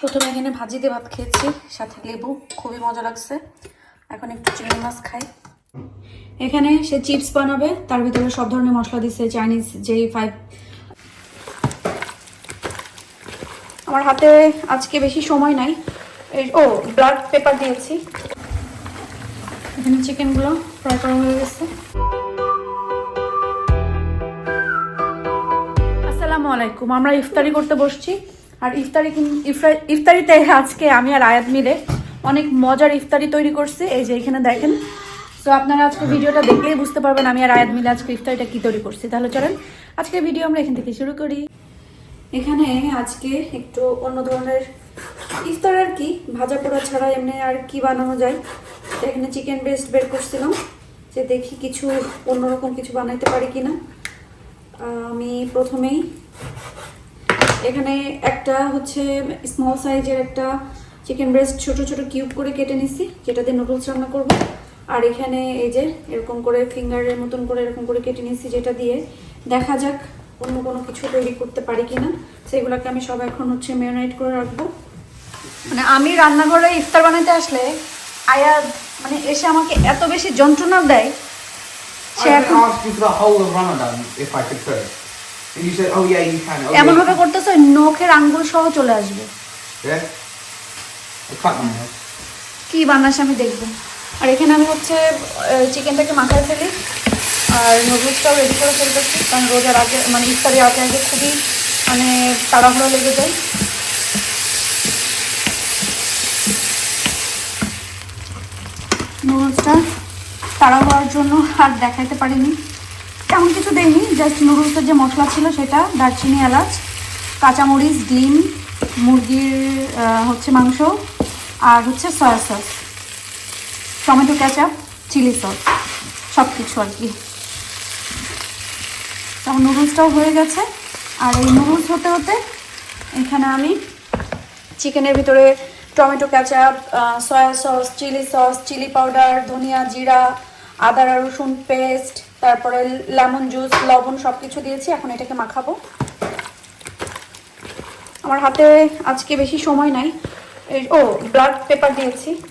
প্রথমে এখানে ভাজি দিয়ে ভাত খেয়েছি, সাথে লেবু, খুবই মজা লাগছে। এখন একটু চিংড়ি মাছ খাই। এখানে সে চিপস বানাবে, তার ভিতরে সব ধরনের মশলা দিচ্ছে চাইনিজ যেই ফাইভ আমার হাতে আজকে বেশি সময় নাই। ও ব্লাড পেপার দিয়েছি। এখানে চিকেনগুলো ফ্রাই করা হয়ে গেছে। আসসালামু আলাইকুম, আমরা ইফতারি করতে বসছি। আর ইফতারি ইফরা- ইফতারিতে আজকে আমি আর আয়াত মিলে অনেক মজার ইফতারি তৈরি করছি। এই যে এখানে দেখেন। তো আপনারা আজকে ভিডিওটা দেখলেই বুঝতে পারবেন আমি আর আয়াত মিলে আজকে ইফতারিটা কি তৈরি করছি। তাহলে চলেন আজকের ভিডিও আমরা এখান থেকে শুরু করি। এখানে আজকে একটু অন্য ধরনের ইফতার আর কি, ভাজা পোড়া ছাড়া এমনি আর কি বানানো যায়। এখানে চিকেন বেস্ট বের করছিলাম, যে দেখি কিছু অন্যরকম কিছু বানাইতে পারি কিনা। আমি প্রথমেই এখানে একটা হচ্ছে স্মল সাইজের একটা চিকেন ব্রেস্ট ছোট ছোট কিউব করে কেটে নিছি যেটা দিয়ে নুডলস রান্না করব। আর এখানে এই যে এরকম করে ফিঙ্গারের মতন করে এরকম করে কেটে নিছি যেটা দিয়ে দেখা যাক অন্য কোনো কিছু তৈরি করতে পারি কিনা। সেগুলোকে আমি সব এখন হচ্ছে ম্যারিনেট করে রাখব। মানে আমি রান্নাঘরে ইফতার বানাতে আসলে আয়া মানে এসে আমাকে এত বেশি যন্ত্রণা দেয় সে এখন you said, oh yeah, you can. Oh, এমন yeah, ভাবে করতেছে নখের আঙ্গুল সহ চলে আসবে yeah. I cut my nails. কি বানাস আমি দেখব আর এখানে আমি হচ্ছে চিকেনটাকে মাথায় ফেলি আর নুডলসটাও রেডি করে ফেলতেছি কারণ রোজার আগে মানে ইফতারের আগে আগে খুবই মানে তাড়াহুড়ো লেগে যায় নুডলসটা তাড়া হওয়ার জন্য আর দেখাইতে পারিনি তেমন কিছু দেয়নি জাস্ট নুডলসের যে মশলা ছিল সেটা, দারচিনি, এলাচ, কাঁচামরিচ, ডিম, মুরগির হচ্ছে মাংস, আর হচ্ছে soya sauce tomato ketchup chilli sauce সব কিছু আর কি। তখন নুডলসটাও হয়ে গেছে, আর এই নুডলস হতে হতে এখানে আমি চিকেনের ভিতরে tomato ketchup soya sauce chilli sauce chilli powder ধনিয়া, জিরা, আদা, রসুন পেস্ট তারপরে লেমন জুস, লবণ সব কিছু দিয়েছি, এখন এটাকে মাখাবো। আমার হাতে আজকে বেশি সময় নাই। ও ব্লাড পেপার দিয়েছি।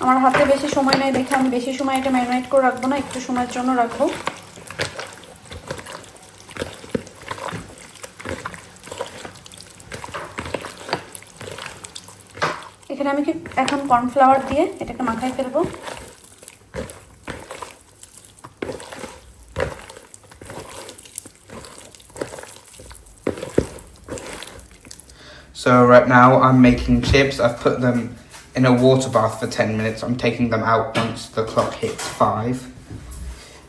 আমার হাতে বেশি সময় নেই দেখে আমি বেশি সময় এটা ম্যারিনেট করে রাখব না, একটু সময়ের জন্য রাখব। এখানে আমি কি- এখন কর্নফ্লাওয়ার দিয়ে এটাকে মাখায় ফেলব। So right now I'm making chips. I've put them in a water bath for 10 minutes. I'm taking them out once the clock hits 5.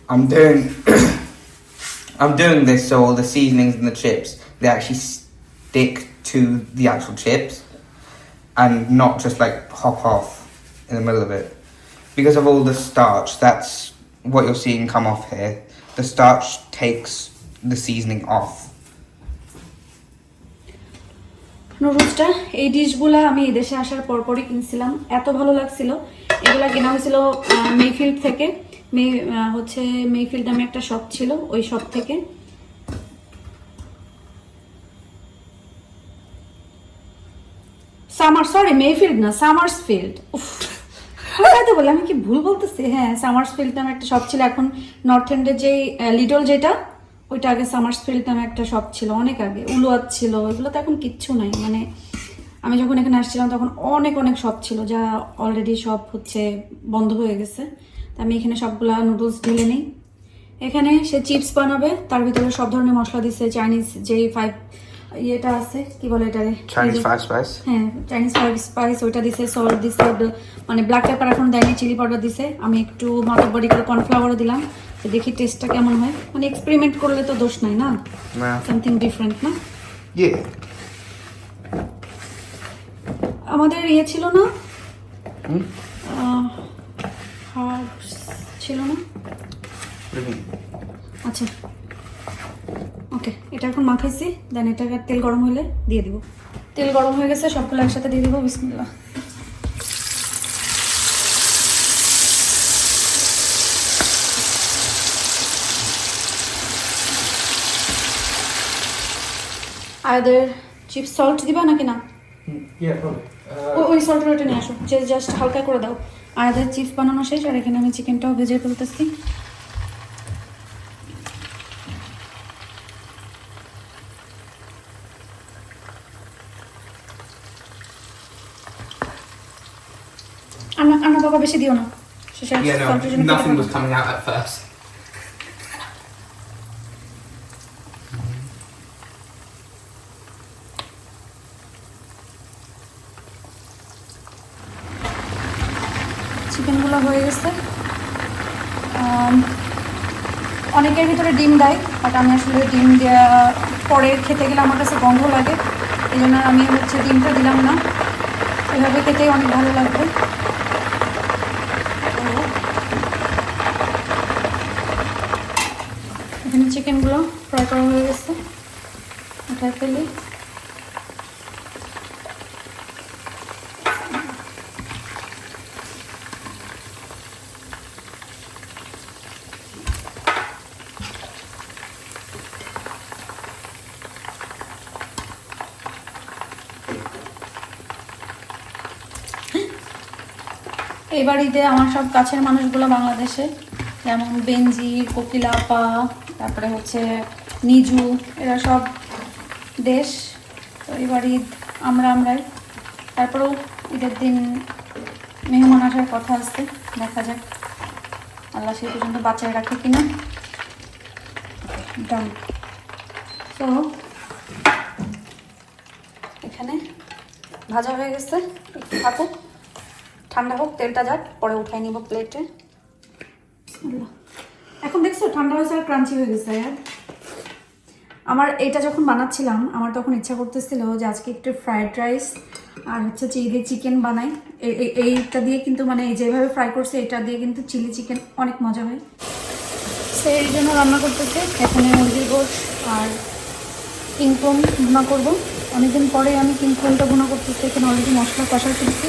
I'm doing I'm doing this so all the seasonings and the chips they actually stick to the actual chips and not just like pop off in the middle of it. Because of all the starch, that's what you're seeing come off here. The starch takes the seasoning off. নুডলসটা এই ডিশগুলো আমি এই দেশে আসার পরপরই কিনছিলাম। এত ভালো লাগছিল। এগুলা কেনা হয়েছিল মেফিল্ড থেকে। মে হচ্ছে মেফিল্ড নামে একটা শপ ছিল, ওই শপ থেকে। সামার সরি মেফিল্ড না সামার্স ফিল্ড উফ বলে আমি কি ভুল বলতেছি? হ্যাঁ সামার্স ফিল্ড নামে একটা শপ ছিল, এখন নর্থ এন্ডের যে লিডল যেটা ওইটা আগে সামার্স ফিল্ড নামে একটা শপ ছিল অনেক আগে। উলুয়াত ছিল এগুলো তো এখন কিচ্ছু নাই। মানে আমি যখন এখানে আসছিলাম তখন অনেক অনেক শপ ছিল যা অলরেডি সব হচ্ছে বন্ধ হয়ে গেছে। তা আমি এখানে সবগুলা নুডলস ঢেলে নিই। এখানে সে চিপস বানাবে তার ভিতরে সব ধরনের মশলা দিচ্ছে চাইনিজ যেই ফাইভ ইয়েটা আছে কি বলে spice. হ্যাঁ চাইনিজ ফাইভ স্পাইস ওইটা দিছে সল্ট দিছে মানে ব্ল্যাক পেপার এখন দেয়নি চিলি পাউডার দিছে। আমি একটু মাথার বডি করে কর্নফ্লাওয়ারও দিলাম। দেখি টেস্টটা কেমন হয় মানে এক্সপেরিমেন্ট করলে তো দোষ নাই না. সামথিং ডিফারেন্ট না Yeah. আমাদের ইয়ে ছিল না? হার্বস ছিল না? আচ্ছা ওকে এটা এখন মাখাইছি দেন এটাকে তেল গরম হলে দিয়ে দিব তেল গরম হয়ে গেছে সবগুলো একসাথে দিয়ে দিব বিসমিল্লাহ আয়াদের চিপস সল্ট দিবা নাকি না? Yeah. ও- ওই সল্টের নিয়ে আসো। জাস্ট হালকা করে দাও। আর এদের চিপস বানানো শেষ আর এখানে আমি চিকেনটাও ভেজে ফেলতেছি। আন্না আন্না বাবা বেশি দিও না। শেষে Yeah, সল্টের জন্য no, nothing was coming out at first. চিকেনগুলো হয়ে গেছে। অনেকের ভিতরে ডিম দেয় বাট আমি আসলে ডিম দেওয়া পরে খেতে গেলে আমার কাছে গন্ধ লাগে, এই জন্য আমি হচ্ছে ডিমটা দিলাম না। এভাবে খেতেই অনেক ভালো লাগবে। এখানে চিকেনগুলো ফ্রাই করা হয়ে গেছে। ফেলি। এই বাড়িতে আমার সব কাছের মানুষগুলো বাংলাদেশে। যেমন বেনজির কোকিলাপা তারপরে হচ্ছে নিজু, এরা সব দেশ। তো এই বাড়ি আমরা আমরাই। তারপরেও ঈদের দিন মেহমান আসার কথা আছে, দেখা যাক। আল্লাহ সেই পর্যন্ত বাঁচায় রাখে কিনা। ডান তো এখানে ভাজা হয়ে গেছে। থাকুক। ঠান্ডা হোক, তেলটা যাক পরে উঠাই নিব প্লেটে এখন দেখছ, ঠান্ডা হয়েছে আর ক্রাঞ্চি হয়ে গেছে আর আমার এটা যখন বানাচ্ছিলাম, আমার তখন ইচ্ছা করতেছিল যে আজকে একটু ফ্রায়েড রাইস আর হচ্ছে চিলি চিকেন বানাই। এইটা দিয়ে কিন্তু মানে যেভাবে ফ্রাই করছে, এটা দিয়ে কিন্তু চিলি চিকেন অনেক মজা হয়। সেই জন্য রান্না করতেছে। এখানে মুরগির গোশ আর কিংকন ভুনা করব। অনেকদিন পরে আমি কিংকনটা ভুনা করতেছি, এখানে অলরেডি মশলা কষা ফেলছি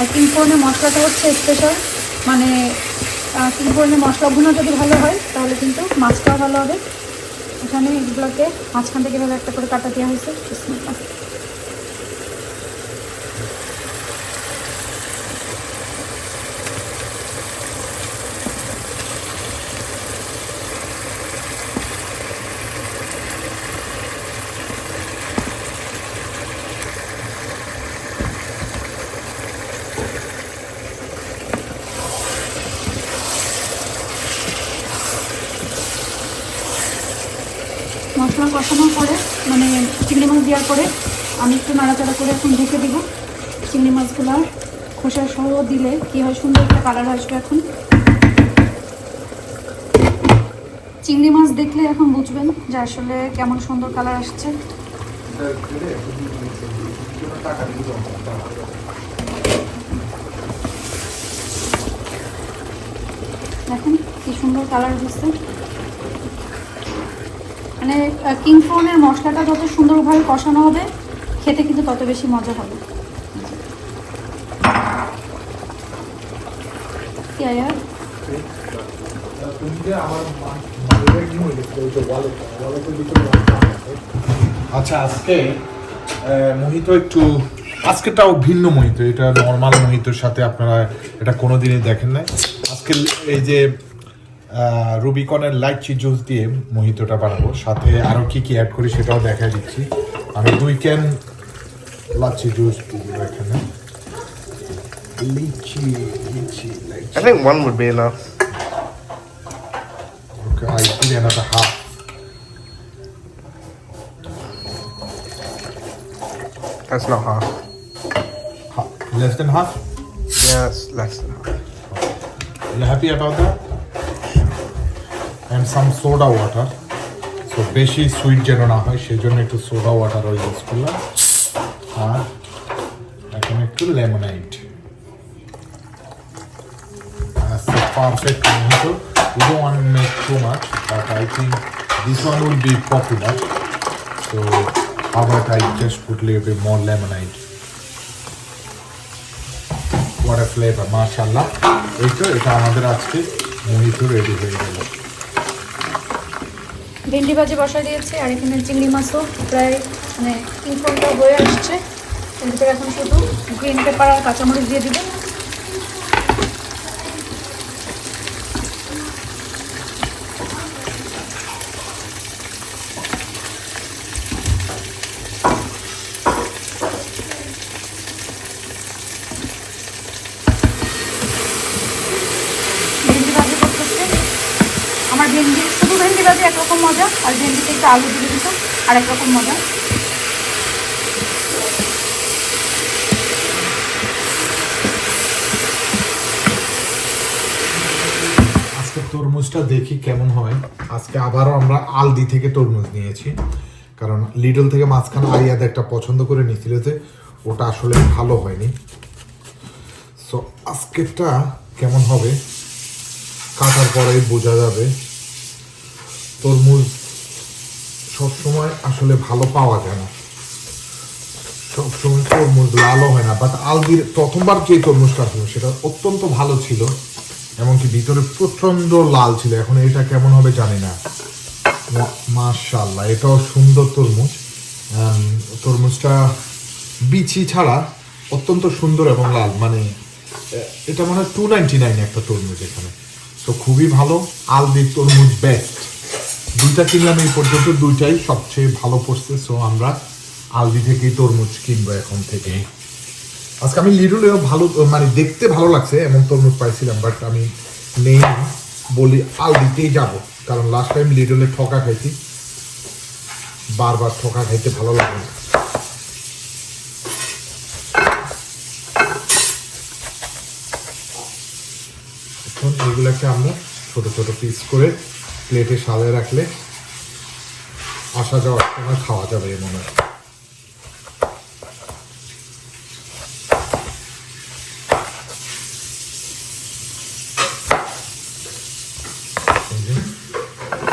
আর কিংকনের মশলাটা হচ্ছে স্পেশাল মানে কিংকনের মশলা ভুনা যদি ভালো হয়, তাহলে কিন্তু মাছটাও ভালো হবে। এখানে এগুলোকে মাঝখান থেকে এভাবে একটা করে কাটা দেওয়া হয়েছে বিসমিল্লাহ। মশলা কষানোর পরে মানে চিংড়ি মাছ দেওয়ার পরে আমি একটু নাড়াচাড়া করে এখন ঢেকে দিব। চিংড়ি মাছগুলো খোসা সহ দিলে কি হয়, সুন্দর একটা কালার আসবে এখন। চিংড়ি মাছ দেখলে এখন বুঝবেন যে আসলে কেমন সুন্দর কালার আসছে। দেখেন কি সুন্দর কালার হচ্ছে মানে কিং ফোনের মশলাটা যত সুন্দরভাবে কষানো হবে, খেতে কিন্তু তত বেশি মজা হবে। আচ্ছা আজকে মোহিত একটু আজকেটাও ভিন্ন মোহিত, এটা নর্মাল মোহিতর সাথে আপনারা এটা কোনোদিনই দেখেন নাই আজকে এই যে রুবিকনের লাইচি জুস দিয়ে মোহিতটা বানাবো সাথে আরও কি কি অ্যাড করি সেটাও দেখা দিচ্ছি আমি দুই ক্যান লাচ্ছি জুস দিব এখানে litchi litchi I think one would be enough. Okay, I you another half. That's not half. half. Less than half? That's less than half. Are You happy about that? Some soda water. So বেশি sweet যেন না হয় সেই জন্য একটু soda ওয়াটারও use করলাম আর এখন একটু the perfect mojito. We don't want to make too much, but I think this one will be popular. So how about I just put a little bit more lemonade? What a flavor, mashallah. এই তো এটা আমাদের আজকে মোহিত ready হয়ে গেল ভেন্ডি ভাজি বসা দিয়েছি আর এখানে চিংড়ি মাছও প্রায় মানে তিন ইনফর্মটা হয়ে আসছে। এর ভিতরে এখন শুধু গ্রিন পেপার আর কাঁচামরিচ দিয়ে দিব ভেন্ডি ভাজি করতেছে আমার ভেন্ডি শুধু ভেন্ডি ভাজি একরকম মজা, আর ভেন্ডিতে একটু আলু দিয়ে দিত আর একরকম মজা। তরমুজটা দেখি কেমন হয়। আজকে আবারও আমরা আলদি থেকে তরমুজ নিয়েছি, কারণ লিডল থেকে মাঝখানে আইয়াদ একটা পছন্দ করে নিয়েছিল যে ওটা আসলে ভালো হয়নি। সো আজকেরটা কেমন হবে, কাটার পরেই বোঝা যাবে। তরমুজ সবসময় আসলে ভালো পাওয়া যায় না। সবসময় তরমুজ লালও হয় না। বাট আলদির প্রথমবার যে তরমুজটা ছিল সেটা অত্যন্ত ভালো ছিল, এমনকি ভিতরে প্রচণ্ড লাল ছিল। এখন এটা কেমন হবে জানি না। মাশাল্লাহ এটাও সুন্দর তরমুজ। তরমুজটা বিচি ছাড়া অত্যন্ত সুন্দর এবং লাল। মানে এটা মানে টু নাইনটি নাইন একটা তরমুজ এখানে। তো খুবই ভালো আলদির তরমুজ বেস্ট দুইটা কিনলাম এই পর্যন্ত, দুইটাই সবচেয়ে ভালো পড়ছে। সো আমরা আলদি থেকেই তরমুজ কিনবো এখন থেকে। আজকে আমি লিডলেও ভালো মানে দেখতে ভালো লাগছে, এমন তরমুজ পাইছিলাম বাট আমি নেই বলি আলদিতেই যাব। কারণ লাস্ট টাইম লিডলে ঠকা খাইছি। বারবার ঠকা খাইতে ভালো লাগে না। এখন এগুলোকে আমরা ছোট ছোট পিস করে প্লেটে সাজিয়ে রাখলে আসা যাওয়ার সময় খাওয়া যাবে মনে হয়।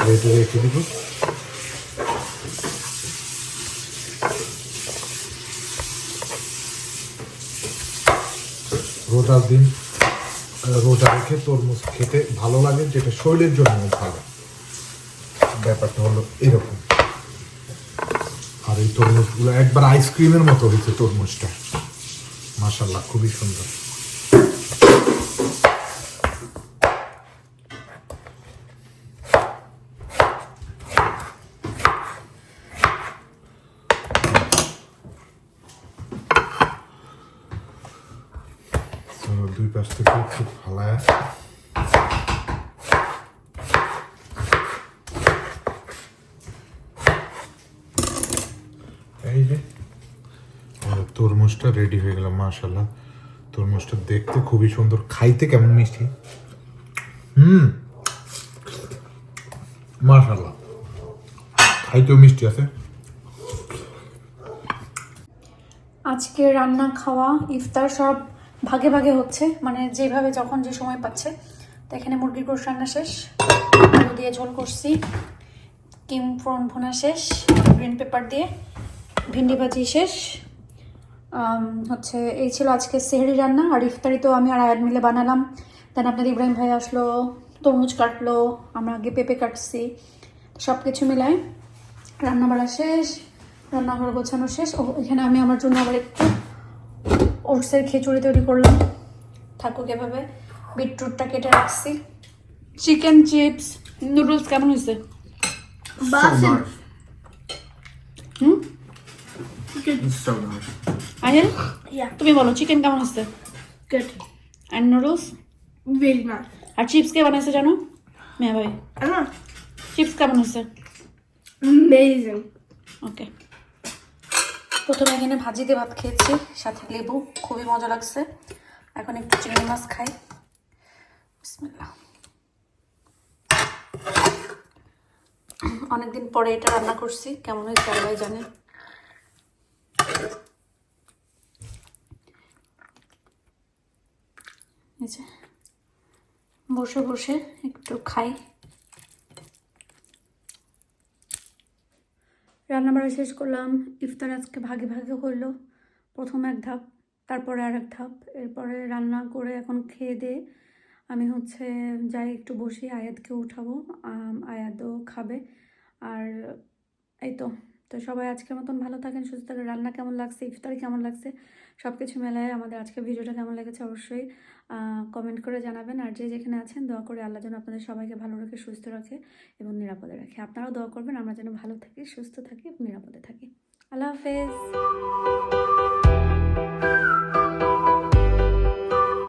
প্লেটে রেখে দিব। রোজার দিন, রোজা রেখে তরমুজ খেতে ভালো লাগে, যেটা শরীরের জন্য ভালো। ব্যাপারটা হলো এরকম। আর এই তরমুজগুলো একবার আইসক্রিমের মতো হয়েছে তরমুজটা। মাসাল্লাহ খুবই সুন্দর তো দুই পাশ থেকে একটু ফালায় এই যে। আমাদের তরমুজটা রেডি হয়ে গেল মাশাল্লাহ তরমুজটা দেখতে খুবই সুন্দর, খাইতে কেমন মিষ্টি? হুম। মাশাল্লাহ খাইতেও মিষ্টি আছে। আজকে রান্না, খাওয়া, ইফতার সব ভাগে ভাগে হচ্ছে। মানে যেভাবে যখন যে সময় পাচ্ছে। তো এখানে মুরগির গোশ রান্না শেষ। আলু দিয়ে ঝোল করছি। কিম ফ্রন ভুনা শেষ। গ্রিন পেপার দিয়ে। ভিন্ডি ভাজি শেষ হচ্ছে এই ছিল আজকে সেহরি রান্না। আর ইফতারি তো আমি আর আয়াত মিলে বানালাম। দেন আপনার ইব্রাহিম ভাই আসলো তরমুজ কাটলো আমরা আগে পেঁপে কাটছি। সব কিছু মিলায় রান্না বাড়া শেষ রান্নাঘর গোছানো শেষ। ও এখানে আমি আমার জন্য আবার একটু ওটসের খিচুড়ি তৈরি করলাম। থাকুক এভাবে। বিটরুটটা কেটে রাখছি। চিকেন চিপস নুডলস কেমন হয়েছে? So hmm It's so nice. Ahil? Yeah, তুমি বলো চিকেন কেমন হয়েছে good. And noodles Very nice. আর চিপস কে বানাইছে জানো? মেয়া ভাই? I চিপস কেমন হয়েছে Amazing. ওকে প্রথমে এখানে ভাজি দিয়ে ভাত খেয়েছি সাথে লেবু খুবই মজা লাগছে। এখন একটু চিংড়ি মাছ খাই। বিসমিল্লাহ। অনেকদিন পরে এটা রান্না করছি কেমন হয়েছে আল্লাহ জানে এই যে বসে বসে একটু খাই। রান্না বাড়া শেষ করলাম। ইফতার আজকে ভাগে ভাগে হইল প্রথম এক ধাপ, তারপরে আর এক ধাপ, এরপরে রান্না করে এখন খেয়ে দিয়ে আমি হচ্ছে যাই একটু বসি, আয়াতকে উঠাবো। আয়াতও খাবে। আর এই তো। তো সবাই আজকের মতন ভালো থাকেন, সুস্থ থাকেন। রান্না কেমন লাগছে, ইফতারি কেমন লাগছে সব কিছু মেলায় আমাদের আজকের ভিডিওটা কেমন লেগেছে অবশ্যই কমেন্ট করে জানাবেন। আর যে যেখানে আছেন, দোয়া করে আল্লাহ যেন আপনাদের সবাইকে ভালো রাখে, সুস্থ রাখে এবং নিরাপদে রাখে। আপনারাও দোয়া করবেন, আমরা যেন ভালো থাকি, সুস্থ থাকি এবং নিরাপদে থাকি। আল্লাহ হাফেজ।